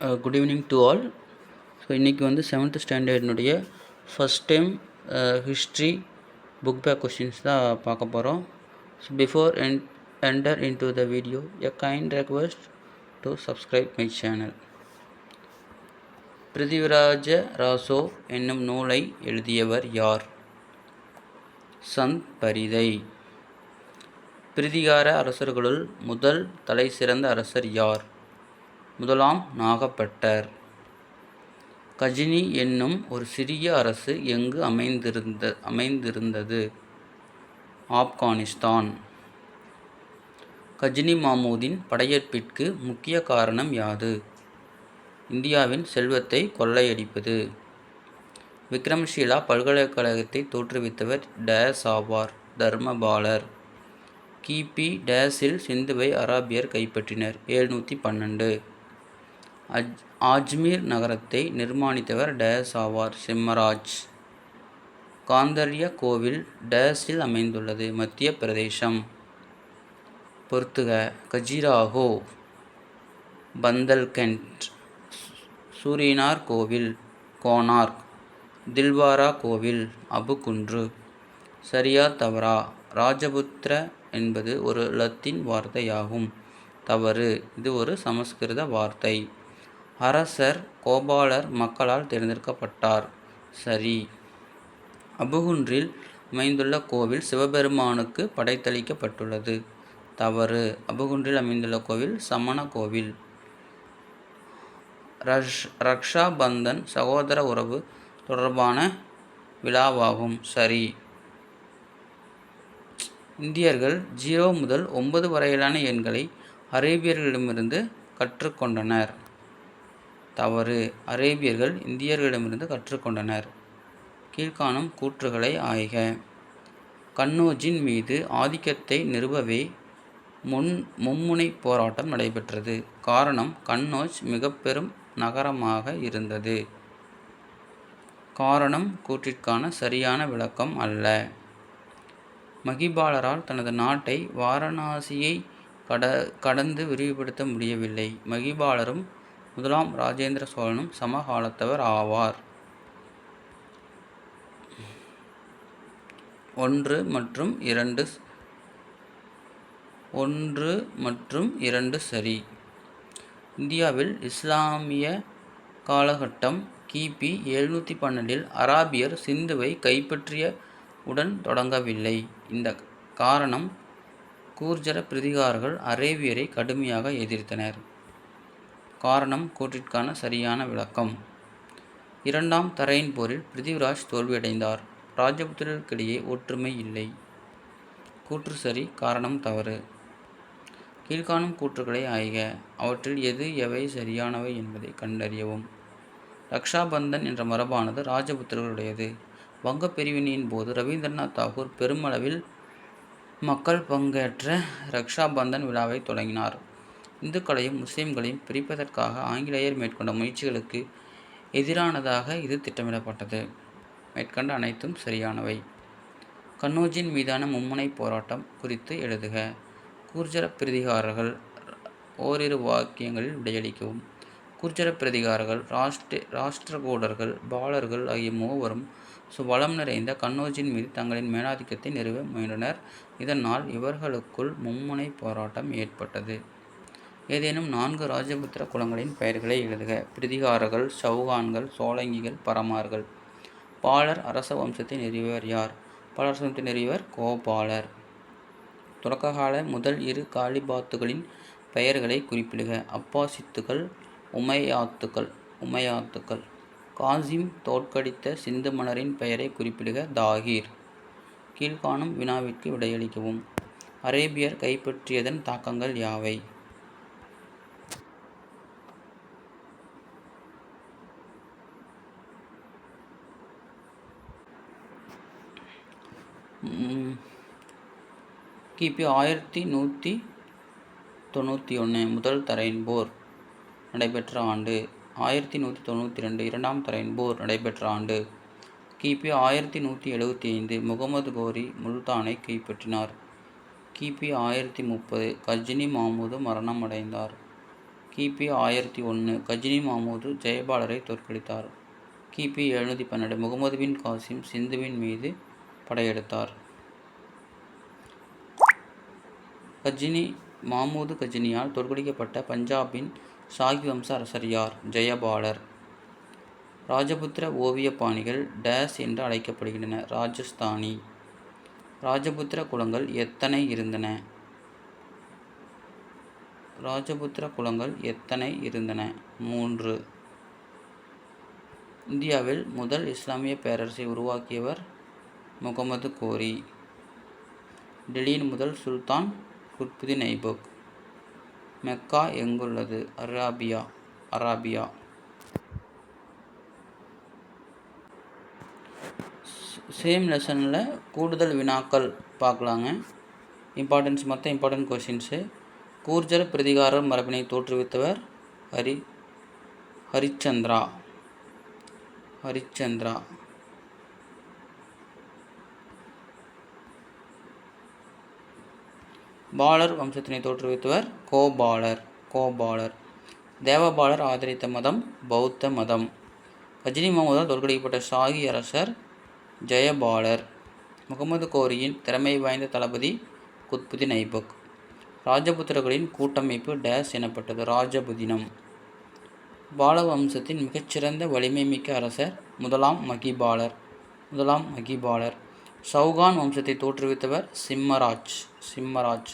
Good evening to all so இன்றைக்கி வந்து seventh ஸ்டாண்டர்டினுடைய first time history book back questions தான் பார்க்க போகிறோம் so before N enter into the video a kind request to subscribe my channel Prithviraj Raso என்னும் நூலை எழுதியவர் யார்? சந்த் பரிதை. பிரிதிகார அரசர்களுள் முதல் தலை சிறந்த அரசர் யார்? முதலாம் நாகப்பட்டர். கஜினி என்னும் ஒரு சிறிய அரசு எங்கு அமைந்திருந்த அமைந்திருந்தது? ஆப்கானிஸ்தான். கஜினி மாமூதின் படையெடுப்பிற்கு முக்கிய காரணம் யாது? இந்தியாவின் செல்வத்தை கொள்ளையடிப்பது. விக்ரம்ஷீலா பல்கலைக்கழகத்தை தோற்றுவித்தவர் டேஸ் ஆவார் தர்மபாலர். கிபி டேஸில் சிந்துவை அராபியர் கைப்பற்றினர். எழுநூற்றி பன்னெண்டு. அஜ் ஆஜ்மீர் நகரத்தை நிர்மாணித்தவர் டேஸ் ஆவார் சிம்மராஜ். காந்தர்ய கோவில் டேஸில் அமைந்துள்ளது மத்திய பிரதேசம். பொறுத்துக கஜிராஹோ பந்தல்கண்ட் சூரியனார் கோவில் கோனார்க் தில்வாரா கோவில் அபுகுன்று சரியா தவறா ராஜபுத்திர என்பது ஒரு லத்தீன் வார்த்தையாகும். தவறு இது ஒரு சமஸ்கிருத வார்த்தை. அரசர் கோபாலர் மக்களால் தேர்ந்தெடுக்கப்பட்டார். சரி. அபுகுன்றில் அமைந்துள்ள கோவில் சிவபெருமானுக்கு படைத்தளிக்கப்பட்டுள்ளது. தவறு. அபுகுன்றில் அமைந்துள்ள கோவில் சமண கோவில். ரஷ் ரக்ஷா பந்தன் சகோதர உறவு தொடர்பான விழாவாகும். சரி. இந்தியர்கள் ஜீரோ முதல் ஒன்பது வரையிலான எண்களை அரேபியர்களிடமிருந்து கற்றுக்கொண்டனர். தவறு அரேபியர்கள் இந்தியர்களிடமிருந்து கற்றுக்கொண்டனர். கீழ்காணும் கூற்றுகளை ஆய்க. கன்னோஜின் மீது ஆதிக்கத்தை நிறுவவே முன் மும்முனை போராட்டம் நடைபெற்றது. காரணம் கன்னோஜ் மிக பெரும் நகரமாக இருந்தது. காரணம் கூற்றிற்கான சரியான விளக்கம் அல்ல. மகிபாலரால் தனது நாட்டை வாரணாசியை கட கடந்து விரிவுபடுத்த முடியவில்லை. மகிபாலரும் முதலாம் ராஜேந்திர சோழனும் சமகாலத்தவர் ஆவார். ஒன்று மற்றும் இரண்டு ஒன்று மற்றும் இரண்டு சரி. இந்தியாவில் இஸ்லாமிய காலகட்டம் கிபி எழுநூற்றி பன்னெண்டில் அராபியர் சிந்துவை கைப்பற்றிய உடன் தொடங்கவில்லை. இந்த காரணம் கூர்ஜர பிரதிகாரர்கள் அரேபியரை கடுமையாக எதிர்த்தனர். காரணம் கூற்றிற்கான சரியான விளக்கம். இரண்டாம் தரையின் போரில் பிருத்திவிராஜ் தோல்வியடைந்தார். ராஜபுத்திரருக்கிடையே ஒற்றுமை இல்லை. கூற்று சரி காரணம் தவறு. கீழ்காணும் கூற்றுகளை ஆய்க. அவற்றில் எது எவை சரியானவை என்பதை கண்டறியவும். ரக்ஷாபந்தன் என்ற மரபானது ராஜபுத்திரர்களுடையது வங்கப் பிரிவினையின் போது ரவீந்திரநாத் தாகூர் பெருமளவில் மக்கள் பங்கேற்ற ரக்ஷாபந்தன் விழாவை தொடங்கினார். இந்துக்களையும் முஸ்லிம்களையும் பிரிப்பதற்காக ஆங்கிலேயர் மேற்கொண்ட முயற்சிகளுக்கு எதிரானதாக இது திட்டமிடப்பட்டது. மேற்கண்ட அனைத்தும் சரியானவை. கன்னோஜின் மீதான மும்முனை போராட்டம் குறித்து எழுதுக. கூர்ஜர பிரதிகாரர்கள் ஓரிரு வாக்கியங்களில் விடையளிக்கவும். குர்ஜர பிரதிகாரர்கள் ராஷ்டி ராஷ்டிரகூடர்கள் பாலர்கள் ஆகிய மூவரும் வளம் நிறைந்த கன்னோஜின் மீது தங்களின் மேலாதிக்கத்தை நிறுவ முயன்றனர். இதனால் இவர்களுக்குள் மும்முனை போராட்டம் ஏற்பட்டது. ஏதேனும் நான்கு ராஜபுத்திர குலங்களின் பெயர்களை எழுதுக. பிரதிகாரர்கள் சௌகான்கள் சோழங்கிகள் பரமார்கள். பாலர் அரச வம்சத்தை நிறுவியவர் யார்? பாலர் வம்சத்தை நிறுவியவர் கோபாலர். தொடக்ககால முதல் இரு காலிபாத்துகளின் பெயர்களை குறிப்பிடுக. அப்பாசித்துகள் உமையாத்துக்கள் உமையாத்துக்கள். காசிம் தோற்கடித்த சிந்து மன்னரின் பெயரை குறிப்பிடுக. தாகிர். கீழ்காணும் வினாவிற்கு விடையளிக்கவும். அரேபியர் கைப்பற்றியதன் தாக்கங்கள் யாவை? கிபி ஆயிரத்தி நூற்றி தொண்ணூற்றி ஒன்று முதல் தரையின் போர் நடைபெற்ற ஆண்டு. ஆயிரத்தி நூற்றி தொண்ணூற்றி ரெண்டு இரண்டாம் தரையின் போர் நடைபெற்ற ஆண்டு. கிபி ஆயிரத்தி நூற்றி எழுபத்தி ஐந்து முகமது கோரி முல்தானை கைப்பற்றினார். கிபி ஆயிரத்தி முப்பது கஜினி மாமூது மரணம் அடைந்தார் கிபி ஆயிரத்தி ஒன்று கஜினி மாமூது ஜெயபாலரை தோற்கடித்தார். கிபி எழுநூற்றி பன்னெண்டு முகமது பின் காசிம் சிந்துவின் மீது படையெடுத்தார். கஜினி மாமூது கஜினியால் தோற்கடிக்கப்பட்ட பஞ்சாபின் சாகி வம்ச அரசர் யார் ஜெயபாலர். ராஜபுத்திர ஓவிய பாணிகள் டேஸ் என்று அழைக்கப்படுகின்றன ராஜஸ்தானி. ராஜபுத்திர குலங்கள் எத்தனை இருந்தன? ராஜபுத்திர குலங்கள் எத்தனை இருந்தன? மூன்று. இந்தியாவில் முதல் இஸ்லாமிய பேரரசை உருவாக்கியவர் முகமது கோரி. டெல்லியின் முதல் சுல்தான் குத்புதீன் ஐபக் மெக்கா எங்குள்ளது? அராபியா அராபியா. சேம் லெசனில் கூடுதல் வினாக்கள் பார்க்கலாங்க. இம்பார்ட்டன்ஸ் மற்ற இம்பார்ட்டன்ட் கொஷின்ஸு கூர்ஜர் பிரதிகார மரபினை தோற்றுவித்தவர் ஹரி ஹரிச்சந்திரா. ஹரிச்சந்திரா. பாலர் வம்சத்தினை தோற்றுவித்தவர் கோபாலர். கோபாலர். தேவபாலர் ஆதரித்த மதம் பௌத்த மதம். கஜினி மஹமூதால் தோற்கடிக்கப்பட்ட ஷாகி அரசர் ஜெயபாலர். முகமது கோரியின் திறமை வாய்ந்த தளபதி குத்புதீன் ஐபக் ராஜபுத்திரர்களின் கூட்டமைப்பு டேஸ் எனப்பட்டது. ராஜபுதினம். பால வம்சத்தின் மிகச்சிறந்த வலிமை மிக்க அரசர் முதலாம் மகிபாலர். முதலாம் மகிபாலர். சௌகான் வம்சத்தை தோற்றுவித்தவர் சிம்மராஜ். சிம்மராஜ்.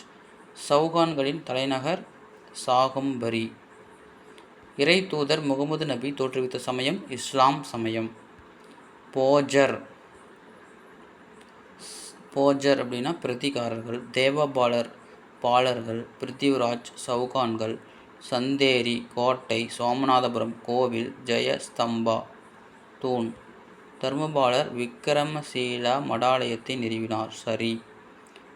சவுகான்களின் தலைநகர் சாகம்பரி. இறை தூதர் முகமது நபி தோற்றுவித்த சமயம் இஸ்லாம் சமயம். போஜர். போஜர் அப்படின்னா பிரதிகாரர்கள் தேவபாலர் பாலர்கள் பிருத்திவிராஜ் சவுகான்கள் சந்தேரி கோட்டை சோமநாதபுரம் கோவில் ஜெயஸ்தம்பா தூண். தர்மபாலர் விக்கிரமசீலா மடாலயத்தை நிறுவினார். சரி.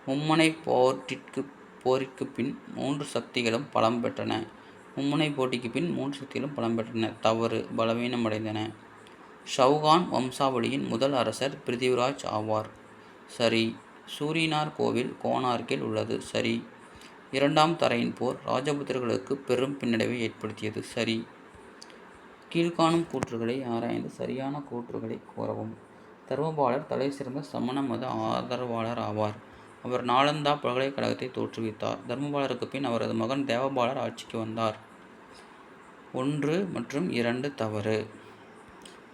மும்முனை போட்டிற்கு போரிற்கு பின் மூன்று சக்திகளும் பலம் பெற்றன. மும்முனை போட்டிக்கு பின் மூன்று சக்திகளும் பலம் பெற்றன. தவறு பலவீனமடைந்தன. ஷவுகான் வம்சாவளியின் முதல் அரசர் பிருத்திவிராஜ் ஆவார். சரி. சூரியனார் கோவில் கோனார்க்கில் உள்ளது. சரி. இரண்டாம் தரையின் போர் ராஜபுத்திரர்களுக்கு பெரும் பின்னடைவை ஏற்படுத்தியது. சரி. கீழ்காணும் கூற்றுகளை ஆராய்ந்து சரியான கூற்றுகளை கூறவும். தர்மபாலர் தலை சிறந்த சமண மத ஆதரவாளர் ஆவார். அவர் நாலந்தா பல்கலைக்கழகத்தை தோற்றுவித்தார். தர்மபாலருக்கு பின் அவரது மகன் தேவபாலர் ஆட்சிக்கு வந்தார். ஒன்று மற்றும் இரண்டு தவறு.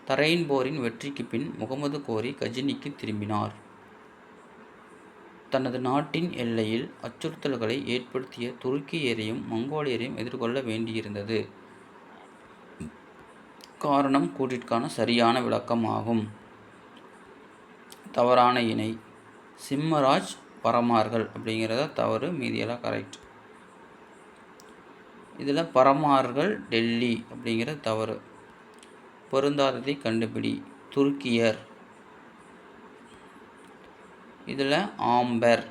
தரையின் போரின் வெற்றிக்கு பின் முகமது கோரி கஜினிக்கு திரும்பினார். தனது நாட்டின் எல்லையில் அச்சுறுத்தல்களை ஏற்படுத்திய துருக்கியரையும் மங்கோலியரையும் எதிர்கொள்ள வேண்டியிருந்தது. காரணம் கூட்டிற்கான சரியான விளக்கமாகும். தவறான இணை. சிம்மராஜ் பரமார்கள் அப்படிங்கிறத தவறு மீதியெல்லாம் கரெக்ட் இதில் பரமார்கள் டெல்லி அப்படிங்கிற தவறு. பொருந்தாததை கண்டுபிடி. துருக்கியர். இதில் ஆம்பர்.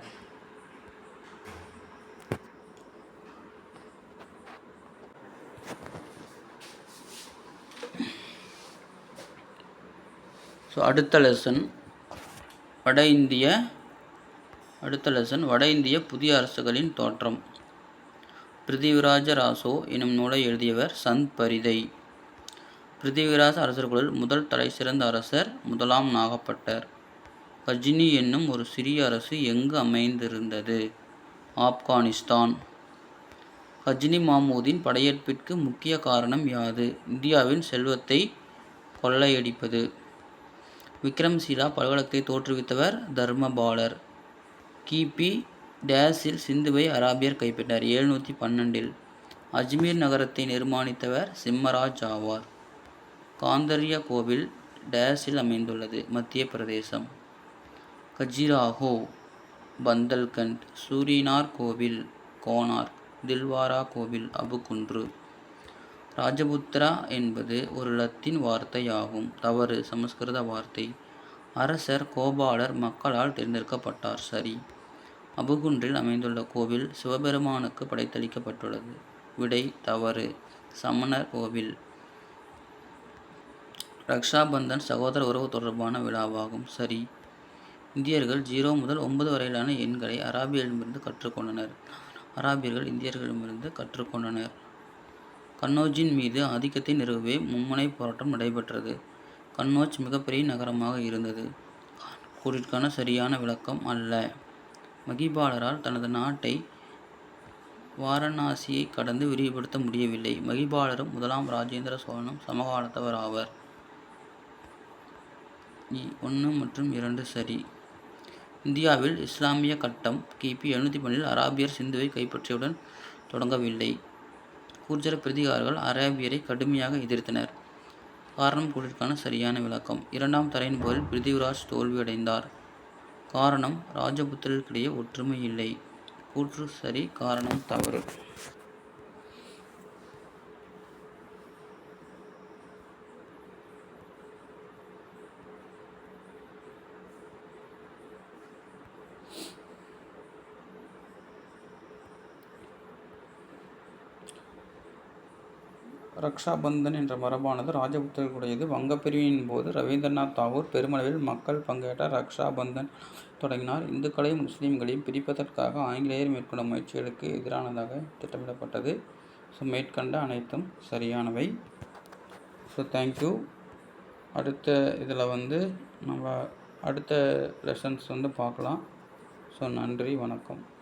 ஸோ அடுத்த லெசன் வட இந்திய அடுத்த லெசன் வட இந்திய புதிய அரசுகளின் தோற்றம். பிருத்திவிராஜ ராசோ எனும் நூலை எழுதியவர் சந்த் பரிதை. பிருத்திவிராஜ அரசர்களுள் முதல் தலை சிறந்த அரசர் முதலாம் நாகப்பட்டர். கஜினி என்னும் ஒரு சிறிய அரசு எங்கு அமைந்திருந்தது? ஆப்கானிஸ்தான். கஜினி மாமூதின் படையெடுப்பிற்கு முக்கிய காரணம் யாது? இந்தியாவின் செல்வத்தை கொள்ளையடிப்பது. விக்ரம்சீலா பல்கலத்தை தோற்றுவித்தவர் தர்மபாலர். கிபி டேஸில் சிந்துவை அராபியர் கைப்பற்றினார். எழுநூற்றி பன்னெண்டில் அஜ்மீர் நகரத்தை நிர்மாணித்தவர் சிம்மராஜ் ஆவார். காந்தர்யா கோவில் டேஸில் அமைந்துள்ளது. மத்திய பிரதேசம். கஜிராஹோ பந்தல்கண்ட் சூரினார் கோவில் கோனார் தில்வாரா கோவில் அபுகுன்று. ராஜபுத்ரா என்பது ஒரு லத்தீன் வார்த்தையாகும். தவறு சமஸ்கிருத வார்த்தை. அரசர் கோபாலர் மக்களால் தேர்ந்தெடுக்கப்பட்டார். சரி. அபுகுன்றில் அமைந்துள்ள கோவில் சிவபெருமானுக்கு படைத்தளிக்கப்பட்டுள்ளது. விடை தவறு. சமணர் கோவில். ரக்ஷாபந்தன் சகோதர உறவு தொடர்பான விழாவாகும். சரி. இந்தியர்கள் ஜீரோ முதல் ஒன்பது வரையிலான எண்களை அராபியரிடமிருந்து கற்றுக்கொண்டனர். அராபியர்கள் இந்தியர்களிடமிருந்து கற்றுக்கொண்டனர். கன்னௌஜின் மீது ஆதிக்கத்தை நிறுவவே மும்முனை போராட்டம் நடைபெற்றது. கன்னௌஜ் மிகப்பெரிய நகரமாக இருந்தது. கூறிற்கான சரியான விளக்கம் அல்ல. மகிபாலரால் தனது நாட்டை வாரணாசியை கடந்து விரிவுபடுத்த முடியவில்லை. மகிபாலரும் முதலாம் ராஜேந்திர சோழனும் சமகாலத்தவர் ஆவர். ஒன்று மற்றும் இரண்டு சரி. இந்தியாவில் இஸ்லாமிய கட்டம் கிபி எழுநூற்றி பன்னில் அராபியர் சிந்துவை கைப்பற்றியவுடன் தொடங்கவில்லை. கூர்ஜர பிரதிகாரர்கள் அராபியரை கடுமையாக எதிர்த்தனர். காரணம் கூட்டிற்கான சரியான விளக்கம். இரண்டாம் தரையின் போரில் பிருத்திவிராஜ் தோல்வியடைந்தார். காரணம் ராஜபுத்திரர்களுக்கிடையே ஒற்றுமை இல்லை. கூற்று சரி காரணம் தவறு. ரக்ஷாபந்தன் என்ற மரபானது ராஜபுத்திரர்களுடையது. வங்கப் பிரிவின் போது ரவீந்திரநாத் தாகூர் பெருமளவில் மக்கள் பங்கேற்ற ரக்ஷாபந்தன் தொடங்கினார். இந்துக்களையும் முஸ்லீம்களையும் பிரிப்பதற்காக ஆங்கிலேயர் மேற்கொண்ட முயற்சிகளுக்கு எதிரானதாக திட்டமிடப்பட்டது. ஸோ மேற்கண்ட அனைத்தும் சரியானவை. ஸோ தேங்க்யூ அடுத்த இதில் வந்து நம்ம அடுத்த லெசன்ஸ் வந்து பார்க்கலாம். ஸோ நன்றி வணக்கம்.